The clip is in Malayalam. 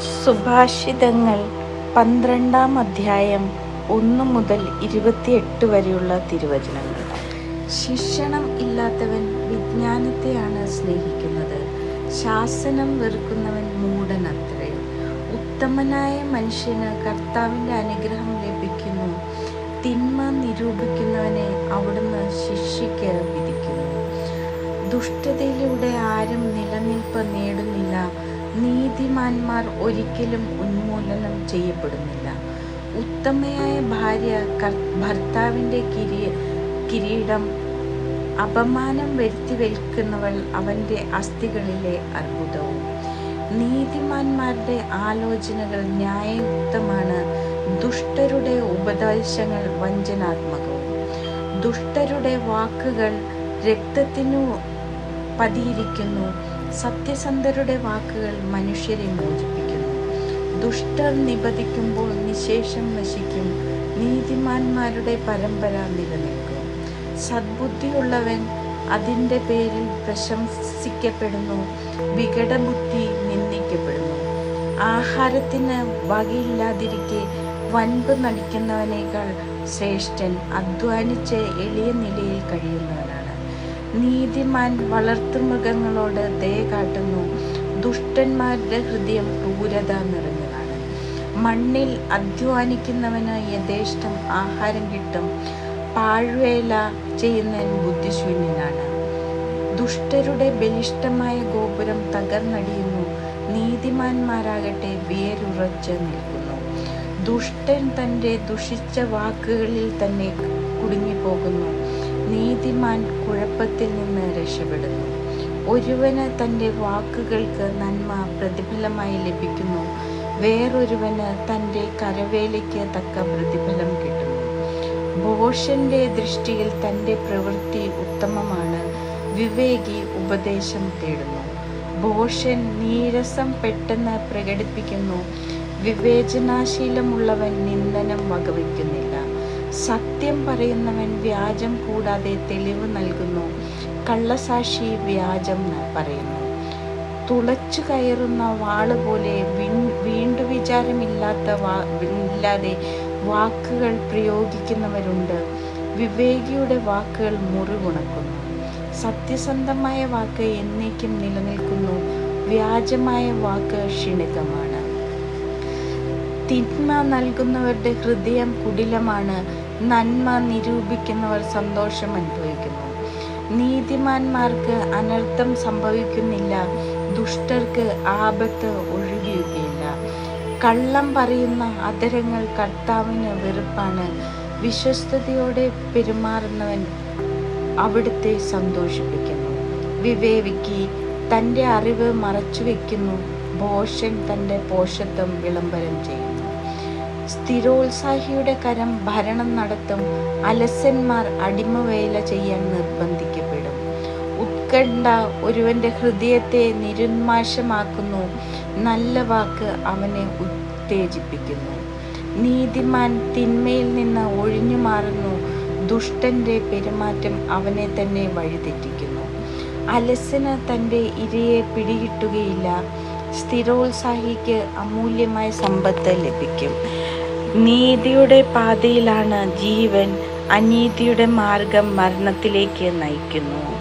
സുഭാഷിതങ്ങൾ പന്ത്രണ്ടാം അധ്യായം ഒന്ന് മുതൽ ഇരുപത്തിയെട്ട് വരെയുള്ള തിരുവചനങ്ങൾ. ശിക്ഷണം ഇല്ലാത്തവൻ വിജ്ഞാനത്തെയാണ് സ്നേഹിക്കുന്നത്. ശാസനം വെറുക്കുന്നവൻ മൂഢനത്രേ. ഉത്തമനായ മനുഷ്യന് കർത്താവിന്റെ അനുഗ്രഹം ലഭിക്കുന്നു. തിന്മ നിരൂപിക്കുന്നവനെ അവിടുന്ന് ശിക്ഷയ്ക്ക് വിധിക്കുന്നു. ദുഷ്ടതയിലൂടെ ആരും നിലനിൽപ്പ് നേടുന്നില്ല. നീതിമാന്മാർ ഒരിക്കലും ഉന്മൂലനം ചെയ്യപ്പെടുന്നില്ല. ഉത്തമയായ ഭാര്യ ഭർത്താവിന്റെ കിരീ കിരീടം അപമാനം വരുത്തി വയ്ക്കുന്നവൾ അവന്റെ അസ്ഥികളിലെ അർബുദവും നീതിമാന്മാരുടെ ആലോചനകൾ ന്യായയുക്തമാണ്. ദുഷ്ടരുടെ ഉപദേശങ്ങൾ വഞ്ചനാത്മകവും. ദുഷ്ടരുടെ വാക്കുകൾ രക്തത്തിനു പതിയിരിക്കുന്നു. സത്യസന്ധരുടെ വാക്കുകൾ മനുഷ്യരെ മോചിപ്പിക്കുന്നു. ദുഷ്ടർ നിബദിക്കുമ്പോൾ നിശേഷം നശിക്കും നീതിമാന്മാരുടെ പരമ്പര നിലനിൽക്കും. സദ്ബുദ്ധിയുള്ളവൻ അതിന്റെ പേരിൽ പ്രശംസിക്കപ്പെടുന്നു. വികടബുദ്ധി നിന്ദിക്കപ്പെടുന്നു. ആഹാരത്തിന് വകയില്ലാതിരിക്കെ വൻപ് നടിക്കുന്നവനേക്കാൾ ശ്രേഷ്ഠൻ അധ്വാനിച്ച് എളിയ നിലയിൽ കഴിയുന്നവനാണ്. നീതിമാൻ വളർത്തുമൃഗങ്ങളോട് ദയ കാട്ടുന്നു. ദുഷ്ടന്മാരുടെ ഹൃദയം ക്രൂരത നിറഞ്ഞതാണ്. മണ്ണിൽ അധ്വാനിക്കുന്നവന് യഥേഷ്ടം ആഹാരം കിട്ടും. പാഴ്വേല ചെയ്യുന്നവൻ ബുദ്ധിശൂന്യനാണ്. ദുഷ്ടരുടെ ബലിഷ്ടമായ ഗോപുരം തകർന്നടിയുന്നു. നീതിമാന്മാരാകട്ടെ വേരുറച്ച് നിൽക്കുന്നു. ദുഷ്ടൻ തന്റെ ദുഷിച്ച വാക്കുകളിൽ തന്നെ കുടുങ്ങിപ്പോകുന്നു. നീതിമാൻ കുഴപ്പത്തിൽ നിന്ന് രക്ഷപ്പെടുന്നു. ഒരുവന് തന്റെ വാക്കുകൾക്ക് നന്മ പ്രതിഫലമായി ലഭിക്കുന്നു. വേറൊരുവന് തന്റെ കരവേലയ്ക്ക് തക്ക പ്രതിഫലം കിട്ടുന്നു. ഭോഷന്റെ ദൃഷ്ടിയിൽ തന്റെ പ്രവൃത്തി ഉത്തമമാണ്. വിവേകി ഉപദേശം തേടുന്നു. ഭോഷൻ നീരസം പെട്ടെന്ന് പ്രകടിപ്പിക്കുന്നു. വിവേചനാശീലമുള്ളവൻ നിന്ദനം വകവയ്ക്കുന്നില്ല. സത്യം പറയുന്നവൻ വ്യാജം കൂടാതെ തെളിവ് നൽകുന്നു. കള്ളസാക്ഷി വ്യാജം പറയുന്നു. തുളച്ചു കയറുന്ന വാൾ പോലെ വീണ്ടു വിചാരമില്ലാത്ത വാ ഇല്ലാതെ വാക്കുകൾ പ്രയോഗിക്കുന്നവരുണ്ട്. വിവേകിയുടെ വാക്കുകൾ മുറിവുണക്കുന്നു. സത്യസന്ധമായ വാക്ക് എന്നേക്കും നിലനിൽക്കുന്നു. വ്യാജമായ വാക്ക് ക്ഷണികമാണ് തിന്മ നൽകുന്നവരുടെ ഹൃദയം കുടിലമാണ്. നന്മ നിരൂപിക്കുന്നവർ സന്തോഷം അനുഭവിക്കുന്നു. നീതിമാന്മാർക്ക് അനർത്ഥം സംഭവിക്കുന്നില്ല. ദുഷ്ടർക്ക് ആപത്ത് ഒഴുകിയുകയില്ല കള്ളം പറയുന്ന അതരങ്ങൾ കർത്താവിന് വെറുപ്പാണ്. വിശ്വസ്തയോടെ പെരുമാറുന്നവൻ അവിടുത്തെ സന്തോഷിപ്പിക്കുന്നു. വിവേവിക്ക് തന്റെ അറിവ് മറച്ചു വയ്ക്കുന്നു ഭോഷൻ തന്റെ പോഷത്വം വിളംബരം ചെയ്യുന്നു. സ്ഥിരോത്സാഹിയുടെ കരം ഭരണം നടത്തും അലസന്മാർ അടിമവേല ചെയ്യാൻ നിർബന്ധിക്കപ്പെടും. ഉത്കണ്ഠ ഒരുവന്റെ ഹൃദയത്തെ നിരുന്മാഷമാക്കുന്നു നല്ല വാക്ക് അവനെ ഉത്തേജിപ്പിക്കുന്നു. നീതിമാൻ തിന്മയിൽ നിന്ന് ഒഴിഞ്ഞു മാറുന്നു. ദുഷ്ടന്റെ പെരുമാറ്റം അവനെ തന്നെ വഴിതെറ്റിക്കുന്നു. അലസന് തന്റെ ഇരയെ പിടികിട്ടുകയില്ല. സ്ഥിരോത്സാഹിക്ക് അമൂല്യമായ സമ്പത്ത് ലഭിക്കും. നീതിയുടെ പാതയിലാണ് ജീവൻ. അനീതിയുടെ മാർഗം മരണത്തിലേക്ക് നയിക്കുന്നു.